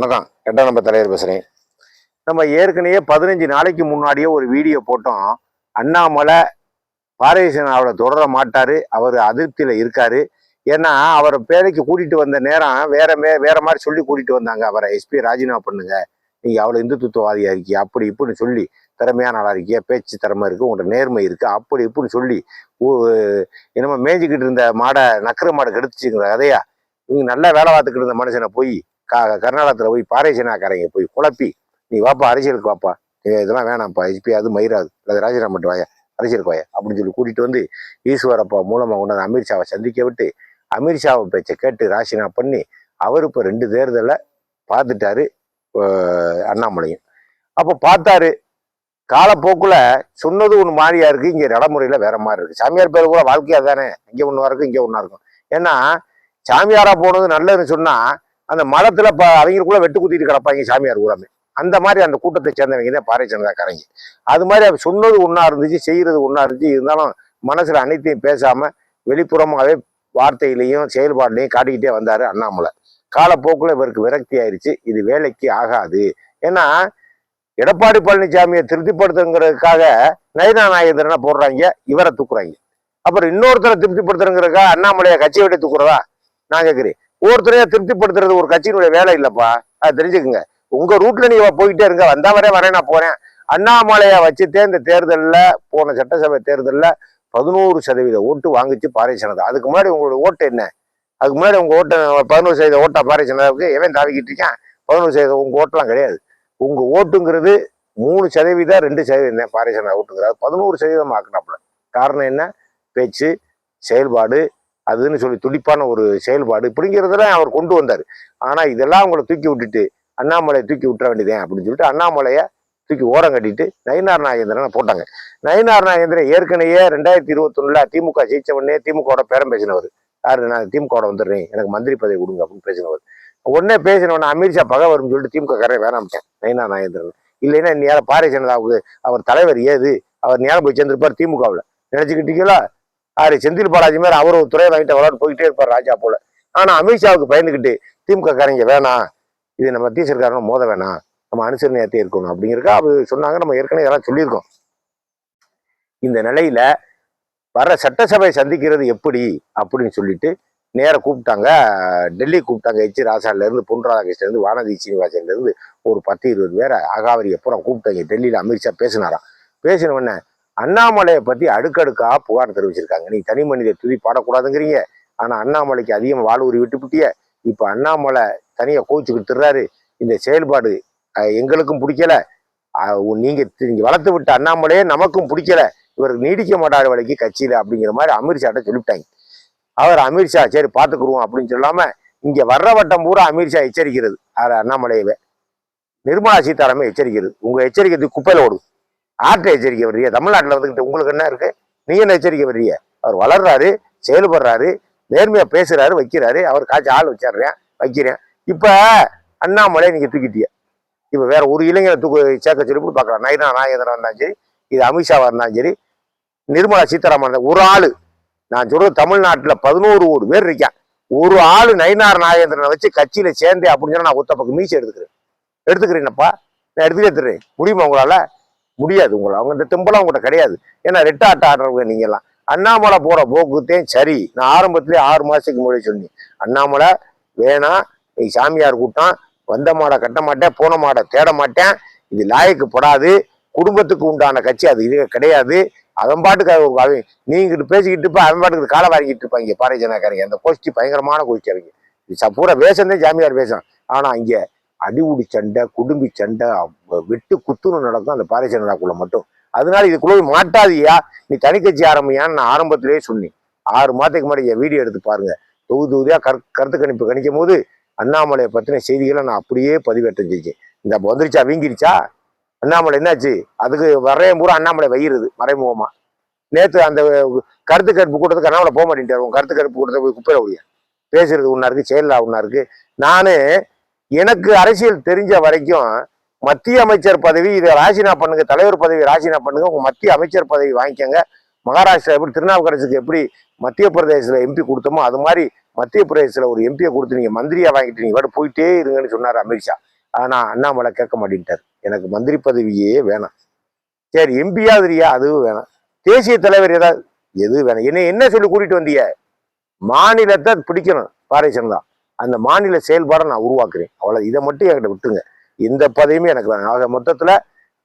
வணக்கம். எட்டாம் நம்ம தலைவர் பேசுகிறேன் நம்ம ஏற்கனவே பதினஞ்சு நாளைக்கு முன்னாடியே ஒரு வீடியோ போட்டோம். அண்ணாமலை பாரதிசனாவோட தொடர மாட்டாரு. அவர் அதிருப்தியில் இருக்காரு. ஏன்னா அவரை பேரைக்கு கூட்டிட்டு வந்த நேரம் வேற மே வேற மாதிரி சொல்லி கூட்டிட்டு வந்தாங்க. அவரை எஸ்பி ராஜினாமா பண்ணுங்க. நீங்க அவ்வளோ இந்துத்துவவாதியாக இருக்கீ அப்படி இப்படின்னு சொல்லி திறமையான ஆளா இருக்கியா பேச்சு திறமை இருக்கு. உங்கள்கிட்ட நேர்மை இருக்கு. அப்படி இப்படின்னு சொல்லி என்னமோ மேய்ஞ்சிக்கிட்டு இருந்த மாடை நக்கர மாடை கெடுத்துச்சுங்கிற கதையா இவங்க நல்லா வேலை பார்த்துக்கிட்டு இருந்த மனுஷனை போய் கா கர்நாடகத்தில் போய் பாரேசனாக்காரங்க போய் குழப்பி நீ வாப்பா அரசியலுக்கு வாப்பா. நீ இதெல்லாம் வேணாம்ப்பா. எஜ்பி அது மயிராது. அல்லது ராஜினாமா பண்ணிட்டு வாயா. அரசியலுக்கு வாயா. அப்படின்னு சொல்லி கூட்டிகிட்டு வந்து ஈஸ்வரப்பா மூலமாக கொண்டாந்து அமித்ஷாவை சந்திக்க விட்டு அமித்ஷாவை பேச்சை கேட்டு ராசினா பண்ணி அவர் இப்போ ரெண்டு தேர்தலை பார்த்துட்டாரு அண்ணாமலையும். அப்போ பார்த்தாரு காலப்போக்கில் சொன்னது ஒன்று மாதிரியா இருக்குது இங்கே நடைமுறையில் வேற மாதிரி இருக்குது சாமியார் பேர் கூட வாழ்க்கையாக தானே. இங்கே ஒன்றா இருக்கும் இங்கே ஒன்றா இருக்கும். ஏன்னா சாமியாராக போனது நல்லதுன்னு சொன்னால் அந்த மரத்துல ப அவங்களுக்குள்ள வெட்டு குத்திட்டு கிடப்பாங்க சாமியார் கூடாமே அந்த மாதிரி அந்த கூட்டத்தை சேர்ந்தவங்க தான் பாரதிய ஜனதாக்காரங்க. அது மாதிரி அவர் சொன்னது ஒன்றா இருந்துச்சு செய்யறது ஒன்றா இருந்துச்சு. இருந்தாலும் மனசுல அனைத்தையும் பேசாம வெளிப்புறமாகவே வார்த்தையிலையும் செயல்பாடுலையும் காட்டிக்கிட்டே வந்தாரு அண்ணாமலை. காலப்போக்கில் இவருக்கு விரக்தி ஆயிடுச்சு இது வேலைக்கு ஆகாது. ஏன்னா எடப்பாடி பழனிசாமியை திருப்திப்படுத்துங்கிறதுக்காக நயனா நாகேந்திரனை போடுறாங்க இவரை தூக்குறாங்க. அப்புறம் இன்னொருத்தரை திருப்திப்படுத்துறங்கிறதுக்காக அண்ணாமலையை கட்சி விட்டு தூக்குறதா நான் கேட்குறேன் ஒவ்வொருத்தரையா திருப்திப்படுத்துறது ஒரு கட்சியினுடைய வேலை இல்லைப்பா. அது தெரிஞ்சுக்குங்க. உங்க ரூட்ல நீங்க போய்கிட்டே இருங்க. வந்தா வரேன் வரேன் நான் போறேன். அண்ணாமலையை வச்சுட்டே இந்த தேர்தலில் போன சட்டசபை தேர்தலில் பதினோரு சதவீத ஓட்டு வாங்கிச்சு பாரதிய அதுக்கு முன்னாடி உங்களோட ஓட்டு என்ன? அதுக்கு முன்னாடி உங்க ஓட்டு பதினோரு சதவீத ஓட்டா பாரிசனதாவுக்கு எவன் தாவிக்கிட்டு இருக்கான் பதினோரு சதவீதம் உங்க ஓட்டெல்லாம் கிடையாது. உங்க ஓட்டுங்கிறது மூணு சதவீதம் ரெண்டு சதவீதம் தான் பாரதிய ஜனதா ஓட்டுங்கிறது பதினோரு சதவீதம் ஆக்கினாப்புல. காரணம் என்ன? பேச்சு செயல்பாடு அதுன்னு சொல்லி துடிப்பான ஒரு செயல்பாடு இப்படிங்கிறதெல்லாம் அவர் கொண்டு வந்தார். ஆனால் இதெல்லாம் அவங்கள தூக்கி விட்டுட்டு அண்ணாமலையை தூக்கி விட்டுற வேண்டியதேன் அப்படின்னு சொல்லிட்டு அண்ணாமலையை தூக்கி ஓரம் கட்டிட்டு நயினார் நாகேந்திரனை போட்டாங்க. நயினார் நாகேந்திரன் ஏற்கனவே ரெண்டாயிரத்தி இருபத்தொன்னுல திமுக ஜெயிச்ச உடனே திமுகவோட பேரம் பேசினவர். யாரு நான் திமுகவோட வந்துடுறேன் எனக்கு மந்திரி பதவி கொடுங்க அப்படின்னு பேசினவர். உடனே பேசினவன அமித்ஷா பகை வரும்னு சொல்லிட்டு திமுக காரன் வேணாமிட்டேன் நயினார் நாகேந்திரன். இல்லைன்னா நீ யார பாரதிய ஜனதாவுக்கு அவர் தலைவர் ஏது? அவர் நேரம் போய் சேர்ந்திருப்பார் திமுகவில். நினைச்சுக்கிட்டீங்களா ஆறு செந்தில் பாலாஜி மாதிரி அவர் ஒரு துறை வாங்கிட்டு விளையாட்டு போயிட்டே இருப்பார் ராஜா போல. ஆனா அமித்ஷாவுக்கு பயந்துக்கிட்டு திமுக காரங்க வேணாம் இது நம்ம டீச்சர்காரனும் மோத வேணாம் நம்ம அனுசரணையாத்தே இருக்கணும் அப்படிங்கிறக்கா அவர் சொன்னாங்க. நம்ம ஏற்கனவே இதெல்லாம் சொல்லியிருக்கோம். இந்த நிலையில வர சட்டசபை சந்திக்கிறது எப்படி அப்படின்னு சொல்லிட்டு நேர கூப்பிட்டாங்க. டெல்லி கூப்பிட்டாங்க. எச். ராசால இருந்து பொன் ராதாகிருஷ்ணன் இருந்து வானதி சீனிவாசன்ல இருந்து ஒரு பத்து இருபது பேரை அகாவரி அப்புறம் கூப்பிட்டாங்க. டெல்லியில அமித்ஷா பேசினாராம். பேசின உடனே அண்ணாமலையை பத்தி அடுக்கடுக்கா புகார் தெரிவிச்சிருக்காங்க. நீ தனி மனித துதி பாடக்கூடாதுங்கிறீங்க. ஆனா அண்ணாமலைக்கு அதிகமாக வாழ்வுரி விட்டுப்புட்டிய இப்ப அண்ணாமலை தனியா கோச்சுக்கிட்டு திர்றாரு. இந்த செயல்பாடு எங்களுக்கும் பிடிக்கல. நீங்கள் உ- நீங்க வளர்த்து விட்ட அண்ணாமலையே நமக்கும் பிடிக்கல. இவர் நீடிக்க மாட்டார் வேலைக்கு கட்சியில அப்படிங்கிற மாதிரி அமித்ஷாட்ட சொல்லிவிட்டாங்க. அவர் அமித்ஷா சரி பார்த்துக்குருவோம் அப்படின்னு சொல்லாம இங்க வர்ற வட்டம் பூரா அமித்ஷா எச்சரிக்கிறது. அவர் அண்ணாமலையவே. நிர்மலா சீதாராமன் எச்சரிக்கிறது. உங்க எச்சரிக்கிறது குப்பையில் ஓடும். ஆட்டை எச்சரிக்கை வர்றீங்க. தமிழ்நாட்டில் வந்துக்கிட்டு உங்களுக்கு என்ன இருக்கு? நீங்க என்ன எச்சரிக்கை வர்றீங்க? அவர் வளர்றாரு செயல்படுறாரு நேர்மையாக பேசுறாரு வைக்கிறாரு. அவர் காய்ச்சி ஆள் வச்சிடுறேன் வைக்கிறேன். இப்போ அண்ணாமலை நீங்க தூக்கிட்டீங்க. இப்போ வேற ஒரு இளைஞரை தூக்கு சேர்க்க சொல்லி கூட பார்க்கலாம். நயினா நாகேந்திரன் இருந்தாலும் சரி இது அமித்ஷாவாக இருந்தாலும் சரி நிர்மலா சீதாராமன் ஒரு ஆள் நான் சொல்றது தமிழ்நாட்டில் பதினோரு ஒரு பேர் இருக்கேன் ஒரு ஆள் நயினார் நாகேந்திரனை வச்சு கட்சியில் சேர்ந்தே அப்படின்னு சொன்னால் நான் ஒத்த பக்கம் மீசி எடுத்துக்கிறேன். எடுத்துக்கிறேனப்பா நான் எடுத்துக்கிட்டே எடுத்துறேன் முடியுமா உங்களால? முடியாது உங்களை. அவங்க இந்த தெம்பெல்லாம் உங்கள்கிட்ட கிடையாது. ஏன்னா ரெட்ட ஆட்டை ஆடுறவங்க நீங்கெல்லாம். அண்ணாமலை போகிற போக்குத்தையும் சரி. நான் ஆரம்பத்துலேயே ஆறு மாதத்துக்கு முன்னாடி சொன்னேன். அண்ணாமலை வேணாம் நீ சாமியார் கூட்டம் வந்த மாடை கட்ட மாட்டேன் போன மாடை தேட மாட்டேன். இது லாய்க்கு படாது. குடும்பத்துக்கு உண்டான கட்சி அது இது கிடையாது. அவன் பாட்டுக்கு அது அவன் நீங்கிட்டு பேசிக்கிட்டு இருப்ப அவன் பாட்டுக்கு காலை வாங்கிட்டு இருப்பாங்க பாரதிய ஜனகாரங்க அந்த கோஷ்டி பயங்கரமான கோஷ்டி அவங்க. இது ச- பூரா வேஷந்தே ஜாமியார் வேஷம் ஆனால் இங்கே அடிவுடி சண்டை குடும்பி சண்டை விட்டு வெட்டு நடக்கும் அந்த பாரதிய ஜனதாக்குள்ள மட்டும். அதனால இதுக்குள்ள மாட்டாதியா? நீ தனிக்கட்சி ஆரம்பியான்னு நான் ஆரம்பத்திலேயே சொன்னேன். ஆறு மாதத்துக்கு முன்னாடி என் வீடியோ எடுத்து பாருங்க. தொகுதி தொகுதியாக கரு கருத்து கணிப்பு கணிக்கும் போது அண்ணாமலையை பற்றின செய்திகளை நான் அப்படியே பதிவேற்றம் செஞ்சேன். இந்த வந்துருச்சா? வீங்கிருச்சா? அண்ணாமலை என்னாச்சு? அதுக்கு வரையும் பூரா அண்ணாமலை வயிறுது மறைமுகமாக நேற்று அந்த கருத்து கருப்பு கூட்டத்துக்கு அண்ணாமலை போக மாட்டேன்ட்டு வருவோம் கருத்து கருப்பு கூட்டத்தை போய் குப்பையில் ஒழிய பேசுறது ஒன்றா இருக்குது செயலில் ஒன்றா இருக்குது நான் எனக்கு அரசியல் தெரிஞ்ச வரைக்கும் மத்திய அமைச்சர் பதவி இதை ராஜினா பண்ணுங்க தலைவர் பதவி ராஜினா பண்ணுங்க உங்க மத்திய அமைச்சர் பதவி வாங்கிக்கோங்க. மகாராஷ்டிரா எப்படி திருநாவுக்கரசுக்கு எப்படி மத்திய பிரதேசத்துல எம்பி கொடுத்தோமோ அது மாதிரி மத்திய பிரதேசத்துல ஒரு எம்பியை கொடுத்து நீங்க மந்திரியா வாங்கிட்டு நீங்க பாட்டு போயிட்டே இருங்கன்னு சொன்னார் அமித்ஷா. ஆனா அண்ணாமலை கேட்க மாட்டேன்ட்டார். எனக்கு மந்திரி பதவியே வேணாம். சரி எம்பியாதிரியா அதுவும் வேணாம். தேசிய தலைவர் ஏதாவது? எதுவும் வேணாம். என்ன என்ன சொல்லி கூட்டிட்டு வந்தீங்க? மாநிலத்தை பிடிக்கணும். பாரேசன் தான் அந்த மாநில செயல்பாடை நான் உருவாக்குறேன். அவ்வளோ இதை மட்டும் என்கிட்ட விட்டுங்க இந்த பதவியுமே எனக்கு வேணாம். ஆக மொத்தத்தில்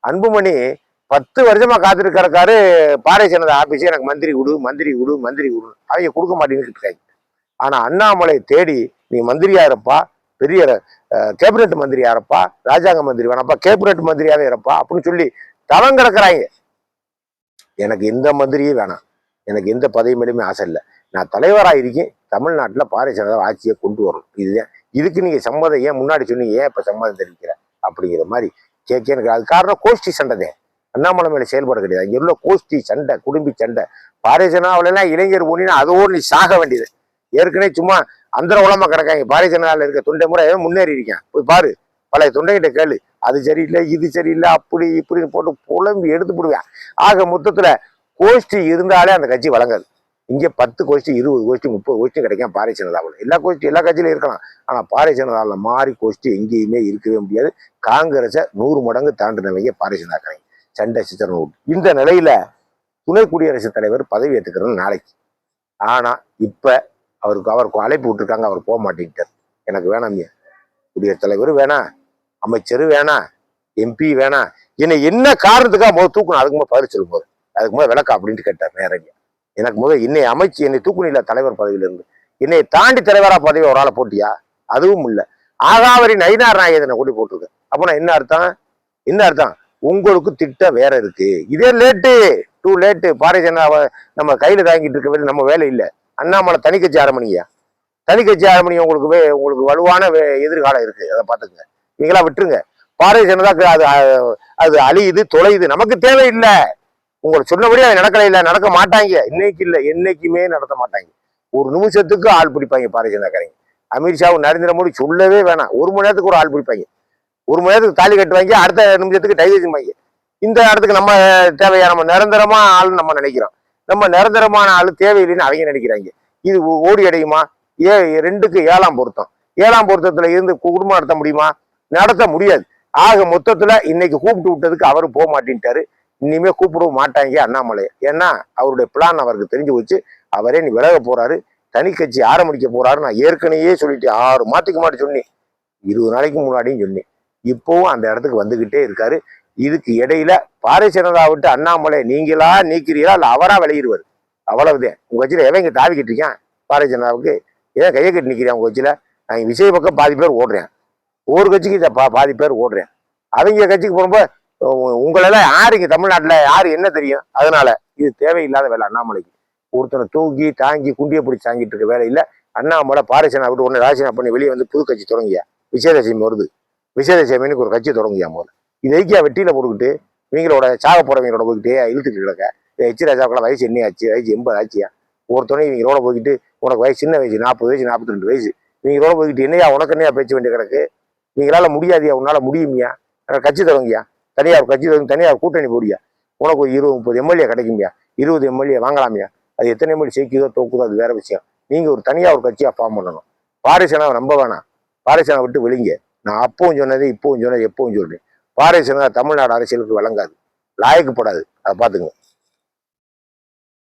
அன்புமணி பத்து வருஷமா காத்துட்டு கிடக்காரு பாரதிய ஜனதா ஆபீஸ் எனக்கு மந்திரி கொடு மந்திரி கொடு மந்திரி கொடு. அவங்க கொடுக்க மாட்டேன்னு இருக்காங்க ஆனா அண்ணாமலை தேடி நீ மந்திரியா இருப்பா பெரிய கேபினெட் மந்திரியா இருப்பா ராஜாங்க மந்திரி வேணாப்பா கேபினட் மந்திரியாவே இருப்பா அப்படின்னு சொல்லி தவம் கிடக்குறாங்க. எனக்கு எந்த மந்திரியும் வேணாம். எனக்கு எந்த பதவி மேலுமே ஆசை இல்லை. நான் தலைவராக இருக்கேன். தமிழ்நாட்டில் பாரதிய ஜனதா ஆட்சியை கொண்டு வரணும். இதுதான் இதுக்கு நீங்கள் சம்மதம் ஏன் முன்னாடி சொன்னீங்க? ஏன் இப்போ சம்மதம் தெரிவிக்கிற? அப்படிங்கிற மாதிரி கேட்க அது காரணம் கோஷ்டி சண்டை அண்ணாமலை மேலே செயல்பாடு கிடையாது. இங்கே உள்ள கோஷ்டி சண்டை குடும்பி சண்டை. பாரதிய ஜனதாவில இளைஞர் போனீங்கன்னா அதோடு நீ சாக வேண்டியது. ஏற்கனவே சும்மா அந்த உலமாக கிடக்காங்க. பாரதிய ஜனதாவில் இருக்க தொண்டை முறை முன்னேறி இருக்கேன். போய் பாரு. பழைய தொண்டைகிட்ட கேளு. அது சரியில்லை இது சரியில்லை அப்படி இப்படின்னு போட்டு புலம்பி எடுத்து போடுவேன். ஆக மொத்தத்தில் கோஷ்டி இருந்தாலே அந்த கட்சி வழங்காது. இங்கே பத்து கோஷ்டி இருபது கோஷ்டி முப்பது கோஷ்டி கிடைக்கும் பாரதிய ஜனதாவில் எல்லா கோஷ்டி எல்லா கட்சியிலும் இருக்கலாம். ஆனால் பாரதிய ஜனதாவில் மாறி கோஷ்டி எங்கேயுமே இருக்கவே முடியாது. காங்கிரஸை நூறு மடங்கு தாண்டினவங்க பாரதிய ஜனதாக்காரங்க சண்டை சித்திரன் விட்டு இந்த நிலையில துணை குடியரசுத் தலைவர் பதவி ஏற்றுக்கிறது நாளைக்கு. ஆனால் இப்போ அவருக்கு அவருக்கு அழைப்பு விட்டுருக்காங்க அவர் போக மாட்டேங்கிட்டார் எனக்கு வேணாம் குடியரசுத் தலைவர் வேணாம் அமைச்சர் வேணாம் எம்பி வேணாம் என்னை என்ன காரணத்துக்காக முதல் தூக்கணும்? அதுக்கு முதல் பதில் சொல்லும் போது அதுக்கு மேலே விளக்கம் அப்படின்ட்டு கேட்டார் நேரடியா. எனக்கு முதல் என்னை அமைச்சு என்னை தூக்குனில தலைவர் பதவியிலிருந்து. என்னை தாண்டி தலைவரா பதவி ஒரு ஆளை போட்டியா? அதுவும் இல்லை. ஆகாவரி ஐநார் நாயகனை கூட்டி போட்டிருக்க. அப்போ நான் என்ன அர்த்தம்? என்ன அர்த்தம்? உங்களுக்கு திட்டம் வேற இருக்கு. இதே late to late Bharatiya Janata நம்ம கையில் தாங்கிட்டு இருக்க வேண்டிய நம்ம வேலை இல்லை. அண்ணாமலை தனி கட்சி ஆரம்பிங்க தனி கட்சி ஆரம்பிங்க உங்களுக்கு வே- உங்களுக்கு வலுவான வே- எதிர்காலம் இருக்கு. அதை பார்த்துக்குங்க. நீங்களா விட்டுருங்க. பாரதிய ஜனதாக்கு அது அது அழியுது தொலையுது. நமக்கு தேவையில்லை. உங்களை சொன்னபடி அது நடக்கல இல்லை நடக்க மாட்டாங்க. இன்னைக்கு இல்லை என்னைக்குமே நடத்த மாட்டாங்க. ஒரு நிமிஷத்துக்கு ஆள் பிடிப்பாங்க பாரதிய ஜனதாக்காரங்க அமித்ஷாவும் நரேந்திர மோடி சொல்லவே வேணாம். ஒரு மணி நேரத்துக்கு ஒரு ஆள் பிடிப்பாங்க. ஒரு மணி நேரத்துக்கு தாலி கட்டுவாங்க அடுத்த நிமிஷத்துக்கு டைவர்ஷன் வாங்க இந்த இடத்துக்கு நம்ம தேவையா நம்ம நிரந்தரமா ஆள் நம்ம நினைக்கிறோம். நம்ம நிரந்தரமான ஆள் தேவையில்லைன்னு அவங்க நினைக்கிறாங்க. இது ஓடி அடையுமா? ஏ ரெண்டுக்கு ஏழாம் பொருத்தம். ஏழாம் பொருத்தத்துல இருந்து குடும்பம் நடத்த முடியுமா? நடத்த முடியாது. ஆக மொத்தத்துல இன்னைக்கு கூப்பிட்டு விட்டதுக்கு அவரு போக மாட்டேன்ட்டாரு. இனிமே கூப்பிடவும் மாட்டாங்க அண்ணாமலை. ஏன்னா அவருடைய பிளான் அவருக்கு தெரிஞ்சு வச்சு அவரே நீ விலக போறாரு. தனி கட்சி ஆரம்பிக்க போறாரு நான் ஏற்கனவே சொல்லிட்டேன். ஆறு மாத்துக்கு மாட்டேன் சொன்னேன். இருபது நாளைக்கு முன்னாடியும் சொன்னேன். இப்போவும் அந்த இடத்துக்கு வந்துகிட்டே இருக்காரு. இதுக்கு இடையில பாரதிய ஜனதா விட்டு அண்ணாமலை நீங்களா நீக்கிறீங்களா இல்ல அவரா விளையிடுவார் அவ்வளவுதான். உங்க கட்சியில எவன் இங்க தாவிக்கிட்டு இருக்கான் பாரதிய ஜனதாவுக்கு ஏன் கையை கட்டி நிக்கிறேன் உங்க கட்சியில? நான் விஜய் பக்கம் பாதி பேர் ஓடுறேன். ஒரு கட்சிக்கு பா- பாதி பேர் ஓடுறேன். அவங்க கட்சிக்கு போகும்போது உங்களெல்லாம் யாருக்கு? தமிழ்நாட்டில் யாரு? என்ன தெரியும்? அதனால இது தேவையில்லாத வேலை அண்ணாமலைக்கு. ஒருத்தனை தூக்கி தாங்கி குண்டியை பிடிச்சி தாங்கிட்டு இருக்க வேலை இல்லை. அண்ணாமலை பாரிசனா விட்டு உடனே ராஜினாமா பண்ணி வெளியே வந்து புது கட்சி தொடங்கியா? விஜயதசமி வருது. விஜயதசமின்னு ஒரு கட்சி தொடங்கியா முதல்ல? இது ஐக்கியா வெட்டியில் போட்டுக்கிட்டு இவங்களோட சாக போறவங்களோட போய்கிட்டே இழுத்துட்டு கிடக்க. ஹெச் ராஜாக்கெல்லாம் வயசு என்ன ஆச்சு? வயசு எண்பது ஆச்சியா? ஒருத்தனையும் இவங்களோட போய்கிட்டு உனக்கு வயசு சின்ன வயசு நாற்பது வயசு நாற்பத்தி ரெண்டு வயசு. இவங்களோட போய்கிட்டு என்னையா உனக்கு என்னையா பேச்சு வேண்டிய கிடக்கு? நீங்களால முடியாதியா? உன்னால முடியுமையா? கட்சி தொடங்கியா? தனியார் கட்சி தனியார் கூட்டணி போடியா உனக்கு ஒரு இருபது முப்பது எம்எல்ஏ கிடைக்குமியா? இருபது எம்எல்ஏ வாங்கலாமியா? அது எத்தனை எம்எல்ஏ சேர்க்குதோ தோக்குதோ அது வேற விஷயம். நீங்க ஒரு தனியா ஒரு கட்சியா ஃபார்ம் பண்ணணும். பாரிசனாவை நம்ப வேணாம். பாரிசனா விட்டு வெளிங்க. நான் அப்பவும் சொன்னது இப்பவும் சொன்னது எப்பவும் சொல்றேன். பாரிசனா தமிழ்நாடு அரசியலுக்கு வழங்காது லாயக்கப்படாது அதை பார்த்துங்க